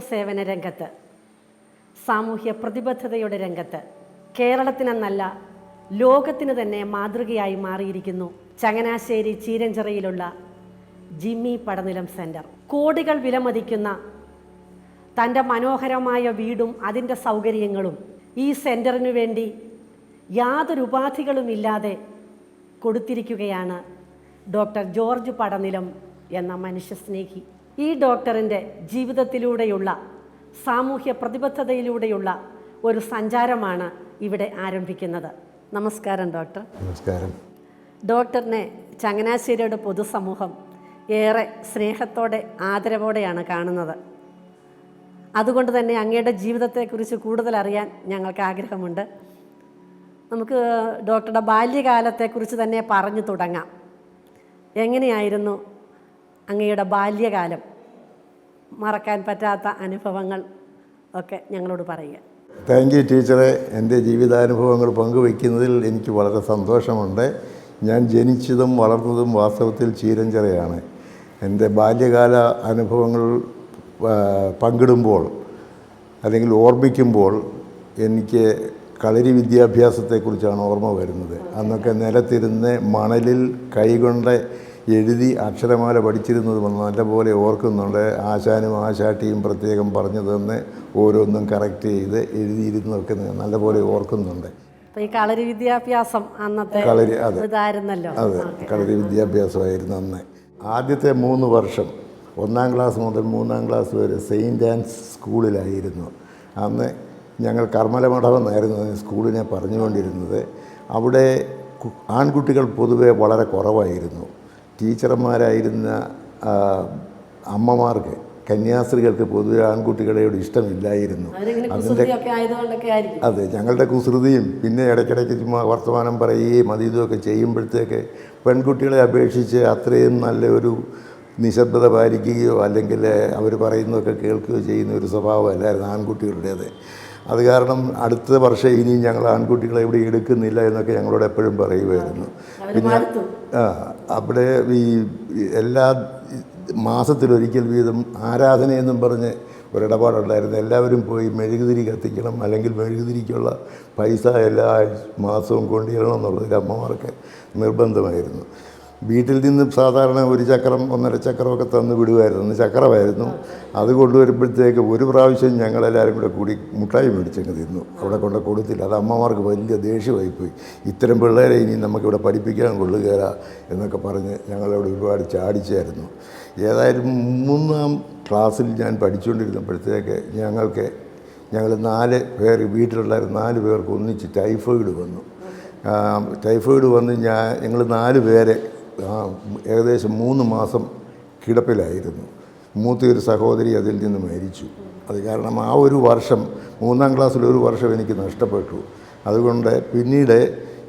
സേവന രംഗത്ത് സാമൂഹ്യ പ്രതിബദ്ധതയുടെ രംഗത്ത് കേരളത്തിനെന്നല്ല ലോകത്തിന് തന്നെ മാതൃകയായി മാറിയിരിക്കുന്നു ചങ്ങനാശ്ശേരി ചീരഞ്ചിറയിലുള്ള ജിമ്മി പടനിലം സെന്റർ കോടികൾ വിലമതിക്കുന്ന തന്റെ മനോഹരമായ വീടും അതിന്റെ സൗകര്യങ്ങളും ഈ സെന്ററിനു വേണ്ടി യാതൊരു ഉപാധികളുമില്ലാതെ കൊടുത്തിരിക്കുകയാണ് ഡോക്ടർ ജോർജ് പടനിലം എന്ന മനുഷ്യസ്നേഹി. ഈ ഡോക്ടറിന്റെ ജീവിതത്തിലൂടെയുള്ള സാമൂഹ്യ പ്രതിബദ്ധതയിലൂടെയുള്ള ഒരു സഞ്ചാരമാണ് ഇവിടെ ആരംഭിക്കുന്നത്. നമസ്കാരം ഡോക്ടർ. നമസ്കാരം. ഡോക്ടറിനെ ചങ്ങനാശ്ശേരിയുടെ പൊതുസമൂഹം ഏറെ സ്നേഹത്തോടെ ആദരവോടെയാണ് കാണുന്നത്. അതുകൊണ്ട് തന്നെ അങ്ങയുടെ ജീവിതത്തെക്കുറിച്ച് കൂടുതൽ അറിയാൻ ഞങ്ങൾക്ക് ആഗ്രഹമുണ്ട്. നമുക്ക് ഡോക്ടറുടെ ബാല്യകാലത്തെക്കുറിച്ച് തന്നെ പറഞ്ഞു തുടങ്ങാം. എങ്ങനെയായിരുന്നു അങ്ങയുടെ ബാല്യകാലം മറക്കാൻ പറ്റാത്ത അനുഭവങ്ങൾ ഒക്കെ ഞങ്ങളോട് പറയുക. താങ്ക് യു ടീച്ചറെ എന്റെ ജീവിതാനുഭവങ്ങൾ പങ്കുവയ്ക്കുന്നതിൽ എനിക്ക് വളരെ സന്തോഷമുണ്ട്. ഞാൻ ജനിച്ചതും വളർന്നതും വാസ്തവത്തിൽ ചീരഞ്ചിറയാണ്. എന്റെ ബാല്യകാല അനുഭവങ്ങൾ പങ്കിടുമ്പോൾ അല്ലെങ്കിൽ ഓർമ്മിക്കുമ്പോൾ എനിക്ക് കളരി വിദ്യാഭ്യാസത്തെക്കുറിച്ചാണ് ഓർമ്മ വരുന്നത്. അന്നൊക്കെ നിലത്തിരുന്ന് മണലിൽ കൈകൊണ്ട് എഴുതി അക്ഷരമാല പഠിച്ചിരുന്നത് നല്ലപോലെ ഓർക്കുന്നുണ്ട്. ആശാനും ആശാട്ടിയും പ്രത്യേകം പറഞ്ഞു തന്ന് ഓരോന്നും കറക്റ്റ് ചെയ്ത് എഴുതിയിരുന്നതൊക്കെ നല്ലപോലെ ഓർക്കുന്നുണ്ട്. ഈ കളരി വിദ്യാഭ്യാസം അന്നത്തെ കളരി അതെ. ഇതായിരുന്നല്ലോ. അതെ കളരി വിദ്യാഭ്യാസമായിരുന്നു അന്ന്. ആദ്യത്തെ മൂന്ന് വർഷം ഒന്നാം ക്ലാസ് മുതൽ മൂന്നാം ക്ലാസ് വരെ സെയിന്റ് ആൻസ് സ്കൂളിലായിരുന്നു അന്ന് ഞങ്ങൾ കർമ്മലമഠം എന്നായിരുന്നു സ്കൂളിനെ പറഞ്ഞുകൊണ്ടിരുന്നത്. അവിടെ ആൺകുട്ടികൾ പൊതുവെ വളരെ കുറവായിരുന്നു. ടീച്ചർമാരായിരുന്ന അമ്മമാർക്ക് കന്യാസ്ത്രീകൾക്ക് പൊതുവെ ആൺകുട്ടികളോട് ഇഷ്ടമില്ലായിരുന്നു. അതിന്റെ അതെ ഞങ്ങളുടെ കുസൃതിയും പിന്നെ ഇടയ്ക്കിടയ്ക്ക് ചുമ്മാ വർത്തമാനം പറയുകയും അത് ഇതുമൊക്കെ ചെയ്യുമ്പോഴത്തേക്ക് പെൺകുട്ടികളെ അപേക്ഷിച്ച് അത്രയും നല്ല ഒരു നിശബ്ദത പാലിക്കുകയോ അല്ലെങ്കിൽ അവർ പറയുന്നതൊക്കെ കേൾക്കുകയോ ചെയ്യുന്ന ഒരു സ്വഭാവമല്ലായിരുന്നു ആൺകുട്ടികളുടേത്. അത് കാരണം അടുത്ത വർഷം ഇനിയും ഞങ്ങൾ ആൺകുട്ടികളെ ഇവിടെ എടുക്കുന്നില്ല എന്നൊക്കെ ഞങ്ങളോട് എപ്പോഴും പറയുമായിരുന്നു. പിന്നെ ആ അവിടെ ഈ എല്ലാ മാസത്തിലൊരിക്കൽ വീതം ആരാധനയെന്നും പറഞ്ഞ് ഒരിടപാടുണ്ടായിരുന്നു. എല്ലാവരും പോയി മെഴുകുതിരി കത്തിക്കണം അല്ലെങ്കിൽ മെഴുകുതിരിക്കുള്ള പൈസ എല്ലാ മാസവും കൊണ്ടുവരണം എന്നുള്ളതിൽ അമ്മമാർക്ക് നിർബന്ധമായിരുന്നു. വീട്ടിൽ നിന്ന് സാധാരണ ഒരു ചക്രം ഒന്നര ചക്രമൊക്കെ തന്ന് വിടുമായിരുന്നു. ചക്രമായിരുന്നു. അത് കൊണ്ടുവരുമ്പോഴത്തേക്ക് ഒരു പ്രാവശ്യം ഞങ്ങളെല്ലാവരും കൂടെ കൂടി മുട്ടായി മേടിച്ചങ്ങ് തിന്നു. അവിടെ കൊണ്ട് കൊടുത്തില്ല. അത് അമ്മമാർക്ക് വലിയ ദേഷ്യമായി പോയി ഇത്തരം പിള്ളേരെ ഇനി നമുക്കിവിടെ പഠിപ്പിക്കാൻ കൊള്ളുകയില്ല എന്നൊക്കെ പറഞ്ഞ് ഞങ്ങളവിടെ ഒരുപാട് ചാടിച്ചായിരുന്നു ഏതായാലും മൂന്നാം ക്ലാസ്സിൽ ഞാൻ പഠിച്ചുകൊണ്ടിരുന്നപ്പോഴത്തേക്ക് ഞങ്ങൾക്ക് ഞങ്ങൾ നാല് പേർ വീട്ടിലുള്ള നാല് പേർക്ക് ഒന്നിച്ച് ടൈഫോയിഡ് വന്നു. ടൈഫോയിഡ് വന്ന് ഞാൻ ഞങ്ങൾ നാല് പേരെ ഏകദേശം മൂന്ന് മാസം കിടപ്പിലായിരുന്നു. മൂത്ത ഒരു സഹോദരി അതിൽ നിന്ന് മരിച്ചു. അത് കാരണം ആ ഒരു വർഷം മൂന്നാം ക്ലാസ്സിൽ ഒരു വർഷം എനിക്ക് നഷ്ടപ്പെട്ടു. അതുകൊണ്ട് പിന്നീട്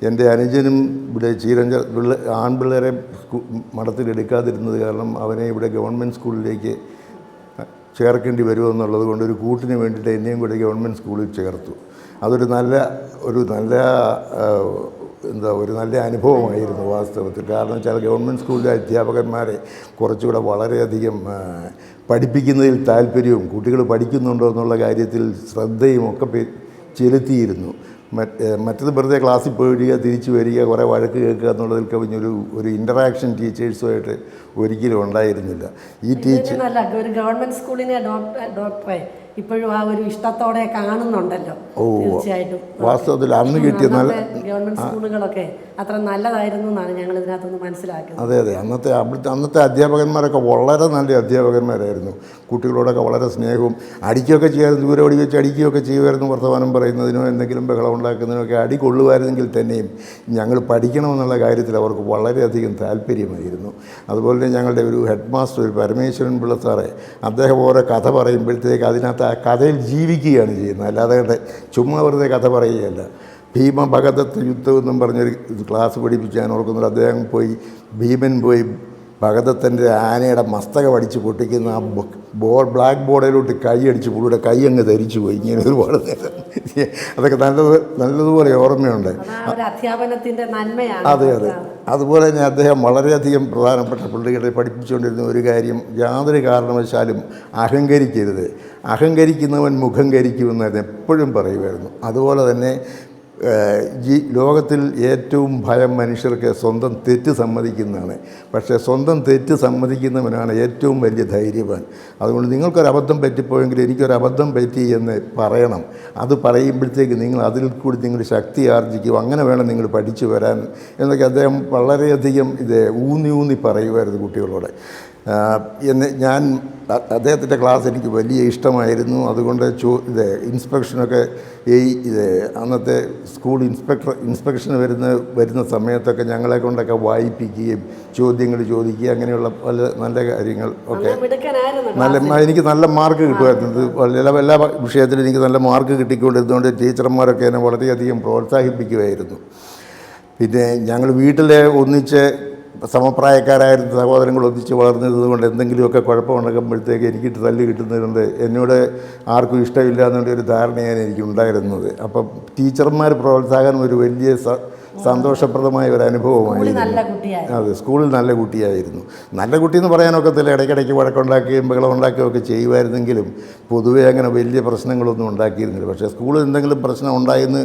എന്റെ അനുജനും ഇവിടെ ചീരഞ്ച പിള്ള ആൺപിള്ളേരെ മഠത്തിലെടുക്കാതിരുന്നത് കാരണം അവനെ ഇവിടെ ഗവൺമെന്റ് സ്കൂളിലേക്ക് ചേർക്കേണ്ടി വരുമെന്നുള്ളത് കൊണ്ട് ഒരു കൂട്ടിന് വേണ്ടിയിട്ട് എന്നെയും കൂടെ ഗവൺമെന്റ് സ്കൂളിൽ ചേർത്തു. അതൊരു നല്ല ഒരു നല്ല എന്താ ഒരു നല്ല അനുഭവമായിരുന്നു വാസ്തവത്തിൽ. കാരണം വെച്ചാൽ ഗവൺമെന്റ് സ്കൂളിലെ അധ്യാപകന്മാരെ കുറച്ചുകൂടെ വളരെയധികം പഠിപ്പിക്കുന്നതിൽ താല്പര്യവും കുട്ടികൾ പഠിക്കുന്നുണ്ടോ എന്നുള്ള കാര്യത്തിൽ ശ്രദ്ധയും ഒക്കെ ചെലുത്തിയിരുന്നു. മറ്റ് മറ്റത് വെറുതെ ക്ലാസ്സിൽ പോയി വരിക തിരിച്ചു വരിക കുറേ വഴക്ക് കേൾക്കുക എന്നുള്ളതിൽ കവിഞ്ഞൊരു ഒരു ഇന്ററാക്ഷൻ ടീച്ചേഴ്സുമായിട്ട് ഒരിക്കലും ഉണ്ടായിരുന്നില്ല. ഈ ടീച്ചർ ഗവൺമെന്റ് സ്കൂളിനെ ഡോക്ടറെ ഇപ്പോഴും ആ ഒരു ഇഷ്ടത്തോടെ കാണുന്നുണ്ടല്ലോ. തീർച്ചയായിട്ടും. വാസ്തവത്തിൽ അന്ന് കിട്ടിയ നല്ല ഗവൺമെന്റ് സ്കൂളുകളൊക്കെ അത്ര നല്ലതായിരുന്നു എന്നാണ് ഞങ്ങൾ ഇതിനകത്തുനിന്ന് മനസ്സിലാക്കുന്നത്. അതെ അതെ. അന്നത്തെ അവിടുത്തെ അന്നത്തെ അധ്യാപകന്മാരൊക്കെ വളരെ നല്ല അധ്യാപകന്മാരായിരുന്നു. കുട്ടികളോടൊക്കെ വളരെ സ്നേഹവും അടിക്കുകയൊക്കെ ചെയ്യാതെ ദൂരെ ഓടി വെച്ച് അടിക്കുകയൊക്കെ ചെയ്യുമായിരുന്നു വർത്തമാനം പറയുന്നതിനോ എന്തെങ്കിലും ബഹളം ഉണ്ടാക്കുന്നതിനോ ഒക്കെ അടി കൊള്ളുമായിരുന്നെങ്കിൽ തന്നെയും ഞങ്ങൾ പഠിക്കണമെന്നുള്ള കാര്യത്തിൽ അവർക്ക് വളരെയധികം താല്പര്യമായിരുന്നു. അതുപോലെ തന്നെ ഞങ്ങളുടെ ഒരു ഹെഡ് മാസ്റ്റർ ഒരു പരമേശ്വരൻ പിള്ള സാറേ അദ്ദേഹം ഓരോ കഥ പറയുമ്പോഴത്തേക്ക് അതിനകത്ത് ആ കഥയിൽ ജീവിക്കുകയാണ് ചെയ്യുന്നത്. അല്ലാതെ ചുമ്മാ വെറുതെ കഥ പറയുകയല്ല. ഭീമ ഭഗതത്ത് യുദ്ധം എന്നും പറഞ്ഞൊരു ക്ലാസ് പഠിപ്പിച്ച് ഞാൻ ഓർക്കുന്നുണ്ട്. അദ്ദേഹം പോയി ഭീമൻ പോയി ഭഗതത്തിന്റെ ആനയുടെ മസ്തകം അടിച്ച് പൊട്ടിക്കുന്ന ആ ബോ- ബ്ലാക്ക് ബോർഡിലോട്ട് കൈ അടിച്ച് പുള്ളിയുടെ കൈ അങ്ങ് ധരിച്ചു പോയി. ഇങ്ങനെ ഒരുപാട് നേരം. അതൊക്കെ നല്ലത് നല്ലതുപോലെ ഓർമ്മയുണ്ട്. അധ്യാപനത്തിന്റെ നന്മയാണ്. അതെ അതെ. അതുപോലെ തന്നെ അദ്ദേഹം വളരെയധികം പ്രധാനപ്പെട്ട പുള്ളികളെ പഠിപ്പിച്ചുകൊണ്ടിരുന്ന ഒരു കാര്യം യാതൊരു കാരണവശാലും അഹങ്കരിക്കരുത്. അഹങ്കരിക്കുന്നവൻ മുഖം കരിക്കുമെന്ന് എപ്പോഴും പറയുമായിരുന്നു. അതുപോലെ തന്നെ ഈ ലോകത്തിൽ ഏറ്റവും ഭയം മനുഷ്യർക്ക് സ്വന്തം തെറ്റ് സമ്മതിക്കുന്നതാണ്. പക്ഷേ സ്വന്തം തെറ്റ് സമ്മതിക്കുന്നവനാണ് ഏറ്റവും വലിയ ധൈര്യവാൻ. അതുകൊണ്ട് നിങ്ങൾക്കൊരു അബദ്ധം പറ്റിപ്പോയെങ്കിൽ എനിക്കൊരു അബദ്ധം പറ്റി എന്ന് പറയണം. അത് പറയുമ്പോഴത്തേക്ക് നിങ്ങൾ അതിൽ കൂടി നിങ്ങൾ ശക്തി ആർജിക്കും. അങ്ങനെ വേണം നിങ്ങൾ പഠിച്ചു വരാൻ എന്നൊക്കെ അദ്ദേഹം വളരെയധികം ഇത് ഊന്നി ഊന്നി പറയുമായിരുന്നു കുട്ടികളോട്. എന്നെ ഞാൻ അദ്ദേഹത്തിന്റെ ക്ലാസ് എനിക്ക് വലിയ ഇഷ്ടമായിരുന്നു. അതുകൊണ്ട് ചോ ഇത് ഇൻസ്പെക്ഷനൊക്കെ ഈ ഇത് അന്നത്തെ സ്കൂൾ ഇൻസ്പെക്ടർ ഇൻസ്പെക്ഷൻ വരുന്ന വരുന്ന സമയത്തൊക്കെ ഞങ്ങളെ കൊണ്ടൊക്കെ വായിപ്പിക്കുകയും ചോദ്യങ്ങൾ ചോദിക്കുകയും അങ്ങനെയുള്ള പല നല്ല കാര്യങ്ങൾ ഒക്കെ. നല്ല എനിക്ക് നല്ല മാർക്ക് കിട്ടുമായിരുന്നു. എല്ലാ എല്ലാ വിഷയത്തിലും എനിക്ക് നല്ല മാർക്ക് കിട്ടിക്കൊണ്ടിരുന്നതുകൊണ്ട് ടീച്ചർമാരൊക്കെ എന്നെ വളരെയധികം പ്രോത്സാഹിപ്പിക്കുമായിരുന്നു. പിന്നെ ഞങ്ങൾ വീട്ടിലെ ഒന്നിച്ച് സമപ്രായക്കാരായിരുന്ന സഹോദരങ്ങൾ ഒന്നിച്ച് വളർന്നത് കൊണ്ട് എന്തെങ്കിലുമൊക്കെ കുഴപ്പമുണ്ടാകുമ്പോഴത്തേക്ക് എനിക്കിട്ട് തല്ല് കിട്ടുന്നതുകൊണ്ട് എന്നോട് ആർക്കും ഇഷ്ടമില്ല എന്നുള്ളൊരു ധാരണയാണ് എനിക്ക് ഉണ്ടായിരുന്നത്. അപ്പം ടീച്ചർമാർ പ്രോത്സാഹനം ഒരു വലിയ സന്തോഷപ്രദമായ ഒരു അനുഭവമായിരുന്നു. അതെ സ്കൂളിൽ നല്ല കുട്ടിയായിരുന്നു. നല്ല കുട്ടി എന്ന് പറയാനൊക്കത്തില്ല. ഇടയ്ക്കിടയ്ക്ക് വഴക്കുണ്ടാക്കുകയും ബഹളം ഉണ്ടാക്കുകയും ഒക്കെ ചെയ്യുമായിരുന്നെങ്കിലും പൊതുവേ അങ്ങനെ വലിയ പ്രശ്നങ്ങളൊന്നും ഉണ്ടാക്കിയിരുന്നില്ല. പക്ഷേ സ്കൂളിൽ എന്തെങ്കിലും പ്രശ്നം ഉണ്ടായെന്ന്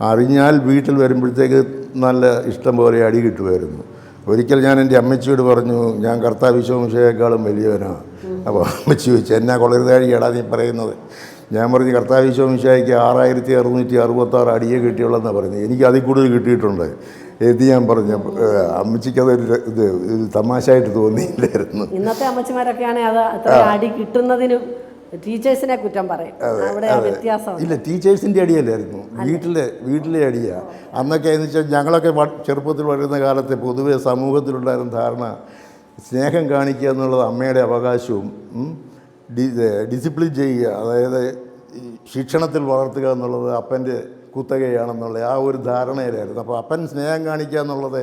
അറിഞ്ഞാൽ വീട്ടിൽ വരുമ്പോഴത്തേക്ക് നല്ല ഇഷ്ടം പോലെ അടി കിട്ടുമായിരുന്നു. ഒരിക്കൽ ഞാൻ എന്റെ അമ്മച്ചിയോട് പറഞ്ഞു ഞാൻ കർത്താവിശ്വംശയേക്കാളും വലിയവനാണ്. അപ്പോൾ അമ്മച്ചി ചോദിച്ചു എന്നാ കൊളരുതാഴിയാടാ നീ പറയുന്നത്? ഞാൻ പറഞ്ഞു കർത്താവിശ്വംശയ്ക്ക് ആറായിരത്തി അറുന്നൂറ്റി അറുപത്താറ് അടിയെ കിട്ടിയുള്ളതെന്നാണ് പറയുന്നത്. എനിക്ക് അതിൽ കൂടുതൽ കിട്ടിയിട്ടുണ്ട്. എന്ന് ഞാൻ പറഞ്ഞു. അമ്മച്ചിക്ക് അതൊരു ഇത് തമാശ തമാശയായിട്ട് തോന്നിയില്ലായിരുന്നു. ഇന്നത്തെ അമ്മച്ചിമാരൊക്കെയാണെങ്കിൽ അത് അടി കിട്ടുന്നതിന് ടീച്ചേഴ്സിനെ കുറ്റം പറയും. അവിടെ ആ വ്യത്യാസം ഇല്ല ടീച്ചേഴ്സിന്റെ അടിയല്ലായിരുന്നു വീട്ടിലെ വീട്ടിലെ അടിയാ. അന്നൊക്കെ എന്ന് വെച്ചാൽ ഞങ്ങളൊക്കെ ചെറുപ്പത്തിൽ വളരുന്ന കാലത്ത് പൊതുവെ സമൂഹത്തിലുണ്ടായിരുന്ന ധാരണ സ്നേഹം കാണിക്കുക എന്നുള്ളത് അമ്മയുടെ അവകാശവും ഡിസിപ്ലിൻ ചെയ്യുക അതായത് ശിക്ഷണത്തിൽ വളർത്തുക എന്നുള്ളത് അപ്പന്റെ കുത്തകയാണെന്നുള്ള ആ ഒരു ധാരണയിലായിരുന്നു. അപ്പോൾ അപ്പൻ സ്നേഹം കാണിക്കുക എന്നുള്ളത്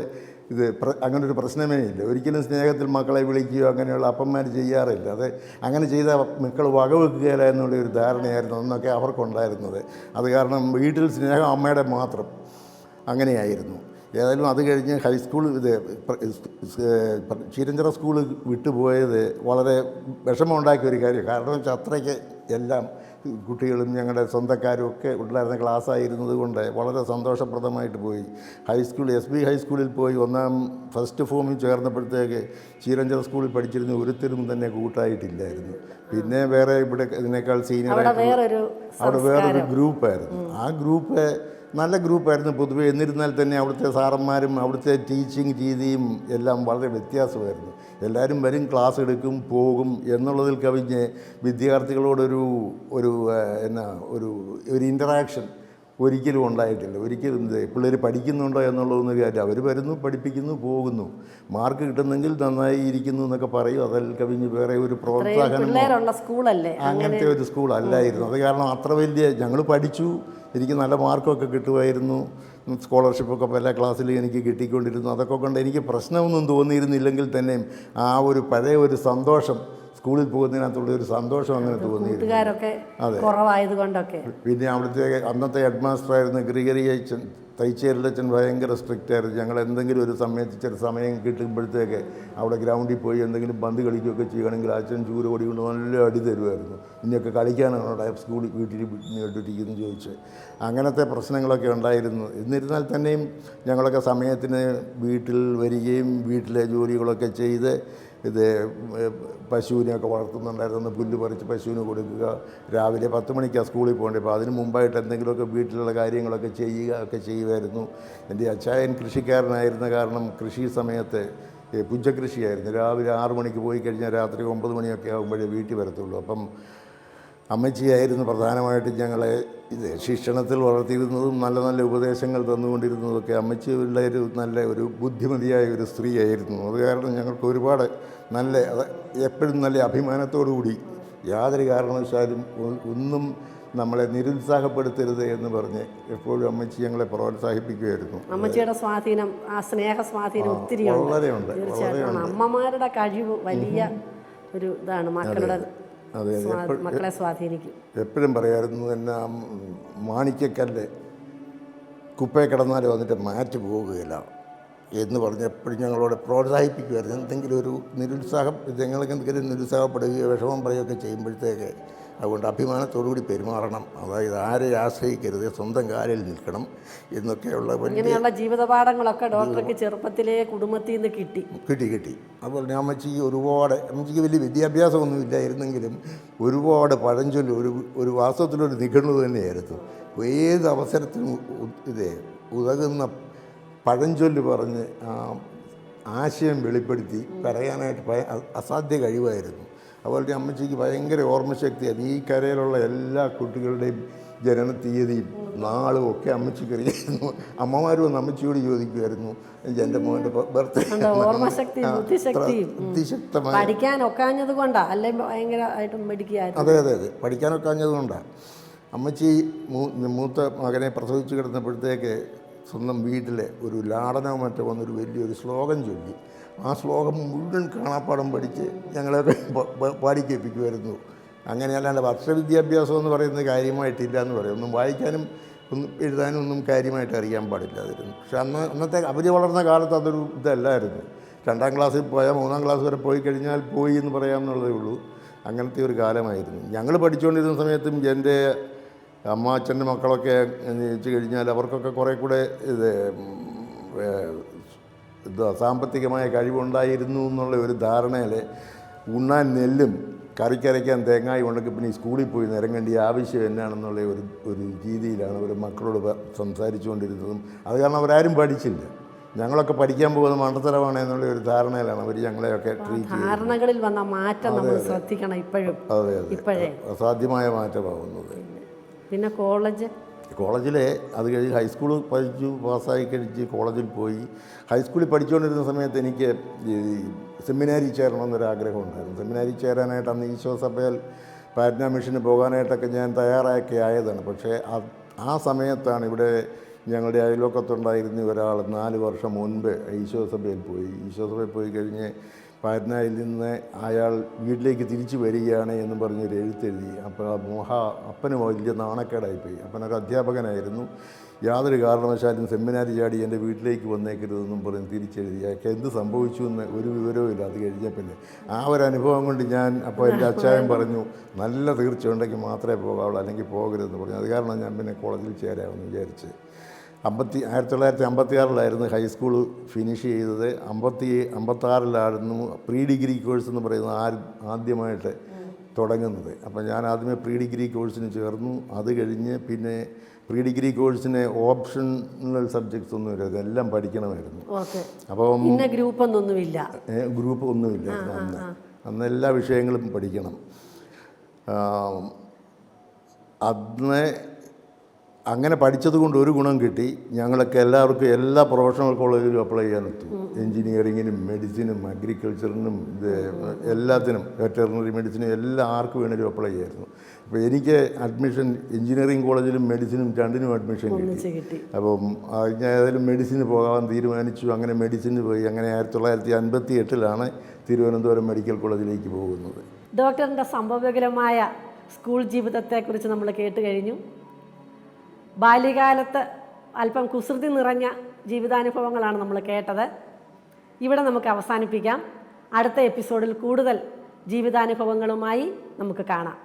ഇത് അങ്ങനെ ഒരു പ്രശ്നമേ ഇല്ല. ഒരിക്കലും സ്നേഹത്തിൽ മക്കളെ വിളിക്കുകയോ അങ്ങനെയുള്ള അപ്പന്മാർ ചെയ്യാറില്ല. അത് അങ്ങനെ ചെയ്ത മക്കൾ വകവെക്കുകയില്ല എന്നുള്ള ഒരു ധാരണയായിരുന്നു അന്നൊക്കെ അവർക്കുണ്ടായിരുന്നത്. അത് കാരണം വീട്ടിൽ സ്നേഹം അമ്മയുടെ മാത്രം അങ്ങനെയായിരുന്നു. ഏതായാലും അത് കഴിഞ്ഞ് ഹൈസ്കൂൾ ഇത് ചീരഞ്ചിറ സ്കൂൾ വിട്ടുപോയത് വളരെ വിഷമമുണ്ടാക്കിയ ഒരു കാര്യം കാരണം വെച്ചാൽ അത്രയ്ക്ക് എല്ലാം കുട്ടികളും ഞങ്ങളുടെ സ്വന്തക്കാരും ഒക്കെ ഉണ്ടായിരുന്ന ക്ലാസ് ആയിരുന്നതുകൊണ്ട് വളരെ സന്തോഷപ്രദമായിട്ട് പോയി. ഹൈസ്കൂൾ എസ് ബി ഹൈസ്കൂളിൽ പോയി. ഒന്നാം ഫസ്റ്റ് ഫോമിൽ ചേർന്നപ്പോഴത്തേക്ക് ചീരഞ്ചിറ സ്കൂളിൽ പഠിച്ചിരുന്ന ഒരുത്തരും തന്നെ കൂട്ടായിട്ടില്ലായിരുന്നു. പിന്നെ വേറെ ഇവിടെ ഇതിനേക്കാൾ സീനിയർ അവിടെ വേറൊരു ഗ്രൂപ്പായിരുന്നു ആ ഗ്രൂപ്പ് നല്ല ഗ്രൂപ്പായിരുന്നു പൊതുവേ. എന്നിരുന്നാൽ തന്നെ അവിടുത്തെ സാറന്മാരും അവിടുത്തെ ടീച്ചിങ് രീതിയും എല്ലാം വളരെ വ്യത്യാസമായിരുന്നു. എല്ലാവരും വരും ക്ലാസ് എടുക്കും പോകും എന്നുള്ളതിൽ കവിഞ്ഞ് വിദ്യാർത്ഥികളോടൊരു ഒരു എന്നാ ഒരു ഒരു ഇന്ററാക്ഷൻ ഒരിക്കലും ഉണ്ടായിട്ടില്ല. ഒരിക്കലും ഇത് പിള്ളേർ പഠിക്കുന്നുണ്ടോ എന്നുള്ളതൊന്നും കാര്യം അവർ വരുന്നു പഠിപ്പിക്കുന്നു പോകുന്നു. മാർക്ക് കിട്ടുന്നെങ്കിൽ നന്നായി ഇരിക്കുന്നു എന്നൊക്കെ പറയും. അതിൽ കവിഞ്ഞ് വേറെ ഒരു പ്രോത്സാഹനം സ്കൂളല്ലേ? അങ്ങനത്തെ ഒരു സ്കൂൾ അല്ലായിരുന്നു. അത് കാരണം അത്ര വലിയ ഞങ്ങൾ പഠിച്ചു. എനിക്ക് നല്ല മാർക്കൊക്കെ കിട്ടുമായിരുന്നു. സ്കോളർഷിപ്പൊക്കെ പല ക്ലാസ്സിലും എനിക്ക് കിട്ടിക്കൊണ്ടിരുന്നു. അതൊക്കെ കൊണ്ട് എനിക്ക് പ്രശ്നമൊന്നും തോന്നിയിരുന്നില്ലെങ്കിൽ തന്നെയും ആ ഒരു പഴയ ഒരു സന്തോഷം സ്കൂളിൽ പോകുന്നതിനകത്തുള്ള ഒരു സന്തോഷം അങ്ങനെ തോന്നിയിരുന്നു. അതെ. കുറവായത് കൊണ്ടൊക്കെ പിന്നെ അവിടുത്തെ അന്നത്തെ ഹെഡ് മാസ്റ്ററായിരുന്ന ഗ്രിഗറി അച്ഛൻ തൈച്ചേരിലച്ഛൻ ഭയങ്കര സ്ട്രിക്റ്റ് ആയിരുന്നു. ഞങ്ങൾ എന്തെങ്കിലും ഒരു സമയത്ത് ചില സമയം കിട്ടുമ്പോഴത്തേക്ക് അവിടെ ഗ്രൗണ്ടിൽ പോയി എന്തെങ്കിലും പന്ത് കളിക്കുകയൊക്കെ ചെയ്യണമെങ്കിൽ അച്ഛൻ ചൂര് കൊടി കൊണ്ട് നല്ല അടി തരുമായിരുന്നു. ഇനിയൊക്കെ കളിക്കാനാണ് അവിടെ സ്കൂളിൽ വീട്ടിൽ ഇട്ടിരിക്കുന്നു ചോദിച്ച് അങ്ങനത്തെ പ്രശ്നങ്ങളൊക്കെ ഉണ്ടായിരുന്നു. എന്നിരുന്നാൽ തന്നെയും ഞങ്ങളൊക്കെ സമയത്തിന് വീട്ടിൽ വരികയും വീട്ടിലെ ജോലികളൊക്കെ ചെയ്ത് ഇത് പശുവിനെയൊക്കെ വളർത്തുന്നുണ്ടായിരുന്നു. പുല്ല് പറിച്ച് പശുവിന് കൊടുക്കുക. രാവിലെ പത്ത് മണിക്കാണ് സ്കൂളിൽ പോകേണ്ടത്. അപ്പോൾ അതിന് മുമ്പായിട്ട് എന്തെങ്കിലുമൊക്കെ വീട്ടിലുള്ള കാര്യങ്ങളൊക്കെ ചെയ്യുക ഒക്കെ ചെയ്യുമായിരുന്നു. എന്റെ അച്ചായൻ കൃഷിക്കാരനായിരുന്ന കാരണം കൃഷി സമയത്ത് പുഞ്ചകൃഷിയായിരുന്നു. രാവിലെ ആറ് മണിക്ക് പോയി കഴിഞ്ഞാൽ രാത്രി ഒമ്പത് മണിയൊക്കെ ആകുമ്പോഴേ വീട്ടിൽ വരത്തുള്ളൂ. അപ്പം അമ്മച്ചിയായിരുന്നു പ്രധാനമായിട്ടും ഞങ്ങളെ ഇത് ശിക്ഷണത്തിൽ വളർത്തിയിരുന്നതും നല്ല നല്ല ഉപദേശങ്ങൾ തന്നുകൊണ്ടിരുന്നതൊക്കെ അമ്മച്ചിയുള്ള ഒരു നല്ല ഒരു ബുദ്ധിമതിയായ ഒരു സ്ത്രീയായിരുന്നു. അത് കാരണം ഞങ്ങൾക്ക് ഒരുപാട് നല്ല എപ്പോഴും നല്ല അഭിമാനത്തോടു കൂടി യാതൊരു കാരണവശാലും ഒന്നും നമ്മളെ നിരുത്സാഹപ്പെടുത്തരുത് എന്ന് പറഞ്ഞ് എപ്പോഴും അമ്മച്ചി ഞങ്ങളെ പ്രോത്സാഹിപ്പിക്കുമായിരുന്നു. അമ്മച്ചിയുടെ സ്വാധീനം ആ സ്നേഹ സ്വാധീനം ഒത്തിരി വളരെയുണ്ട് തീർച്ചയായിട്ടും. അമ്മമാരുടെ കഴിവ് വലിയ ഒരു ഇതാണ് മക്കളുടെ അതെ മക്കളെ സ്വാധീനിക്കും. എപ്പോഴും പറയായിരുന്നു തന്നെ മാണിക്കക്കല്ല് കുപ്പയെ കിടന്നാൽ വന്നിട്ട് മാറ്റ് പോകുകയില്ല എന്ന് പറഞ്ഞ് എപ്പോഴും ഞങ്ങളോട് പ്രോത്സാഹിപ്പിക്കുമായിരുന്നു. എന്തെങ്കിലും ഒരു നിരുത്സാഹം ഞങ്ങൾക്ക് എന്തെങ്കിലും നിരുത്സാഹപ്പെടുകയോ വിഷമം പറയുകയൊക്കെ ചെയ്യുമ്പോഴത്തേക്ക് അതുകൊണ്ട് അഭിമാനത്തോടുകൂടി പെരുമാറണം. അതായത് ആരെ ആശ്രയിക്കരുത് സ്വന്തം കാലിൽ നിൽക്കണം എന്നൊക്കെയുള്ള ഇങ്ങനെയുള്ള ജീവിതപാഠങ്ങളൊക്കെ ഡോക്ടർക്ക് ചെറുപ്പത്തിലെ കുടുംബത്തിൽ നിന്ന് കിട്ടി. കിട്ടി കിട്ടി. അതുപോലെ തന്നെ അമ്മച്ചിക്ക് ഒരുപാട് അമ്മച്ചിക്ക് വലിയ വിദ്യാഭ്യാസമൊന്നും ഇല്ലായിരുന്നെങ്കിലും ഒരുപാട് പഴഞ്ചൊല്ല് ഒരു ഒരു വാസ്തവത്തിലൊരു നിഘണ്ടു തന്നെയായിരുന്നു. ഏത് അവസരത്തിനും ഇതേ ഉതകുന്ന പഴഞ്ചൊല്ല് പറഞ്ഞ് ആ ആശയം വെളിപ്പെടുത്തി പറയാനായിട്ട് അസാധ്യ കഴിവായിരുന്നു. അതുപോലെ അമ്മച്ചിക്ക് ഭയങ്കര ഓർമ്മശക്തിയാണ് ഈ കരയിലുള്ള എല്ലാ കുട്ടികളുടെയും ജനന തീയതിയും നാളും ഒക്കെ അമ്മച്ചിക്ക് അറിയായിരുന്നു അമ്മമാരും ഒന്ന് അമ്മച്ചിയോട് ചോദിക്കുമായിരുന്നു എന്റെ മോന്റെ പഠിക്കാൻ ഒക്കാഞ്ഞത് കൊണ്ടാ? അല്ലെ ഭയങ്കരമായിട്ടും മെഡിക്കായിരുന്നു അതെ അതെ അതെ. പഠിക്കാനൊക്കെ കൊണ്ടാണ് അമ്മച്ചി മൂത്ത മകനെ പ്രസവിച്ച് കിടന്നപ്പോഴത്തേക്ക് സ്വന്തം വീട്ടിലെ ഒരു ലാടനോ മറ്റോ വന്നൊരു വലിയൊരു ശ്ലോകം ചൊല്ലി. ആ ശ്ലോകം മുഴുവൻ കാണാപ്പാടം പഠിച്ച് ഞങ്ങളെയൊക്കെ പാടിക്കേൽപ്പിക്കുമായിരുന്നു അങ്ങനെ അല്ലാണ്ട് വർഷവിദ്യാഭ്യാസം എന്ന് പറയുന്നത് കാര്യമായിട്ടില്ല എന്ന് പറയും. ഒന്നും വായിക്കാനും ഒന്നും എഴുതാനും ഒന്നും കാര്യമായിട്ട് അറിയാൻ പാടില്ലാതിരുന്നു പക്ഷെ അന്ന് അന്നത്തെ അവർ വളർന്ന കാലത്ത് അതൊരു ഇതല്ലായിരുന്നു. രണ്ടാം ക്ലാസ്സിൽ പോയാൽ മൂന്നാം ക്ലാസ് വരെ പോയി കഴിഞ്ഞാൽ പോയി എന്ന് പറയാമെന്നുള്ളതേ ഉള്ളൂ. അങ്ങനത്തെ ഒരു കാലമായിരുന്നു. ഞങ്ങൾ പഠിച്ചുകൊണ്ടിരുന്ന സമയത്തും എന്റെ അമ്മ അച്ഛന്റെ മക്കളൊക്കെ ജനിച്ചു കഴിഞ്ഞാൽ അവർക്കൊക്കെ കുറേ കൂടെ ഇത് എന്താ ഇത് സാമ്പത്തികമായ കഴിവുണ്ടായിരുന്നു എന്നുള്ള ഒരു ധാരണയിൽ ഉണ്ണാൻ നെല്ലും കറിക്കരയ്ക്കാൻ തേങ്ങായി ഉണ്ടെങ്കിൽ പിന്നെ ഈ സ്കൂളിൽ പോയി നിരങ്ങേണ്ട ആവശ്യം എന്നാണെന്നുള്ള ഒരു ഒരു രീതിയിലാണ് അവർ മക്കളോട് സംസാരിച്ചുകൊണ്ടിരുന്നതും. അത് കാരണം അവരാരും പഠിച്ചില്ല. ഞങ്ങളൊക്കെ പഠിക്കാൻ പോകുന്ന മണ്ടത്തരമാണ് എന്നുള്ള ഒരു ധാരണയിലാണ് അവർ ഞങ്ങളെയൊക്കെ ട്രീറ്റ് ധാരണകളിൽ വന്ന മാറ്റം നമ്മൾ ശ്രദ്ധിക്കണം ഇപ്പോഴും. അതെ അതെ. ഇപ്പോഴേ. അസാധ്യമായ മാറ്റമാകുന്നത് പിന്നെ കോളേജ്? കോളേജിലെ അത് കഴിഞ്ഞ് ഹൈസ്കൂൾ പഠിച്ചു പാസ്സായി കഴിച്ച് കോളേജിൽ പോയി. ഹൈസ്കൂളിൽ പഠിച്ചുകൊണ്ടിരുന്ന സമയത്ത് എനിക്ക് സെമിനാരി സെമിനാരി ചേരണമെന്നൊരു ആഗ്രഹം ഉണ്ടായിരുന്നു സെമിനാരി ചേരാനായിട്ട് അന്ന് ഈശോ സഭയിൽ പാറ്റ്ന മിഷന് പോകാനായിട്ടൊക്കെ ഞാൻ തയ്യാറാക്കി ആയതാണ്. പക്ഷേ ആ സമയത്താണ് ഇവിടെ ഞങ്ങളുടെ അയൽവക്കത്തുണ്ടായിരുന്ന ഒരാൾ നാല് വർഷം മുൻപ് ഈശോ സഭയിൽ പോയി. ഈശോ സഭയിൽ പോയി കഴിഞ്ഞ് പാറ്റ്നയിൽ നിന്ന് അയാൾ വീട്ടിലേക്ക് തിരിച്ചു വരികയാണ് എന്ന് പറഞ്ഞൊരു എഴുത്തെഴുതി. അപ്പോൾ മോഹ അപ്പന് വലിയ നാണക്കേടായിപ്പോയി. അപ്പനൊക്കെ അധ്യാപകനായിരുന്നു. യാതൊരു കാരണവശാലും സെമിനാരി ചാടി എന്റെ വീട്ടിലേക്ക് വന്നേക്കരുതെന്നും പറഞ്ഞ് തിരിച്ചെഴുതി. അയാൾക്ക് എന്ത് സംഭവിച്ചു എന്ന് ഒരു വിവരവും ഇല്ല. അത് കഴിഞ്ഞാൽ പിന്നെ ആ ഒരു അനുഭവം കൊണ്ട് ഞാൻ അപ്പോൾ എന്റെ അച്ചായൻ പറഞ്ഞു നല്ല തീർച്ച ഉണ്ടെങ്കിൽ മാത്രമേ പോകാവുള്ളൂ. അല്ലെങ്കിൽ പോകരുതെന്ന് പറഞ്ഞു. അത് കാരണം ഞാൻ പിന്നെ കോളേജിൽ ചേരാമെന്ന് വിചാരിച്ച്. അമ്പത്തി ആയിരത്തി തൊള്ളായിരത്തി അമ്പത്തി ആറിലായിരുന്നു ഹൈസ്കൂൾ ഫിനിഷ് ചെയ്തത്. അമ്പത്തി അമ്പത്താറിലായിരുന്നു പ്രീ ഡിഗ്രി കോഴ്സ് എന്ന് പറയുന്നത് ആ ആദ്യമായിട്ട് തുടങ്ങുന്നത്. അപ്പം ഞാൻ ആദ്യമേ പ്രീ ഡിഗ്രി കോഴ്സിന് ചേർന്നു. അത് കഴിഞ്ഞ് പിന്നെ പ്രീ ഡിഗ്രി കോഴ്സിന് ഓപ്ഷണൽ സബ്ജക്ട്സ് ഒന്നുമില്ല ഇതെല്ലാം പഠിക്കണമായിരുന്നു. ഓക്കെ. അപ്പം ഗ്രൂപ്പ് ഒന്നുമില്ല ഗ്രൂപ്പ് ഒന്നുമില്ല അന്ന്. അന്ന് എല്ലാ വിഷയങ്ങളും പഠിക്കണം. അന്ന് അങ്ങനെ പഠിച്ചതുകൊണ്ട് ഒരു ഗുണം കിട്ടി. ഞങ്ങളൊക്കെ എല്ലാവർക്കും എല്ലാ പ്രൊഫഷണൽ കോളേജിലും അപ്ലൈ ചെയ്യാൻ എത്തും എൻജിനീയറിങ്ങിനും മെഡിസിനും അഗ്രികൾച്ചറിനും എല്ലാത്തിനും വെറ്ററിനറി മെഡിസിനും എല്ലാ ആർക്ക് വേണേലും അപ്ലൈ ചെയ്യായിരുന്നു. അപ്പോൾ എനിക്ക് അഡ്മിഷൻ എഞ്ചിനീയറിംഗ് കോളേജിലും മെഡിസിനും രണ്ടിനും അഡ്മിഷൻ കിട്ടി. അപ്പം ഞാൻ ഏതായാലും മെഡിസിന് പോകാൻ തീരുമാനിച്ചു. അങ്ങനെ മെഡിസിന് പോയി. അങ്ങനെ ആയിരത്തി തൊള്ളായിരത്തി അൻപത്തി എട്ടിലാണ് തിരുവനന്തപുരം മെഡിക്കൽ കോളേജിലേക്ക് പോകുന്നത്. ഡോക്ടറിന്റെ സംഭവകരമായ സ്കൂൾ ജീവിതത്തെക്കുറിച്ച് നമ്മൾ കേട്ട് കഴിഞ്ഞു. ബാല്യകാലത്ത് അല്പം കുസൃതി നിറഞ്ഞ ജീവിതാനുഭവങ്ങളാണ് നമ്മൾ കേട്ടത്. ഇവിടെ നമുക്ക് അവസാനിപ്പിക്കാം. അടുത്ത എപ്പിസോഡിൽ കൂടുതൽ ജീവിതാനുഭവങ്ങളുമായി നമുക്ക് കാണാം.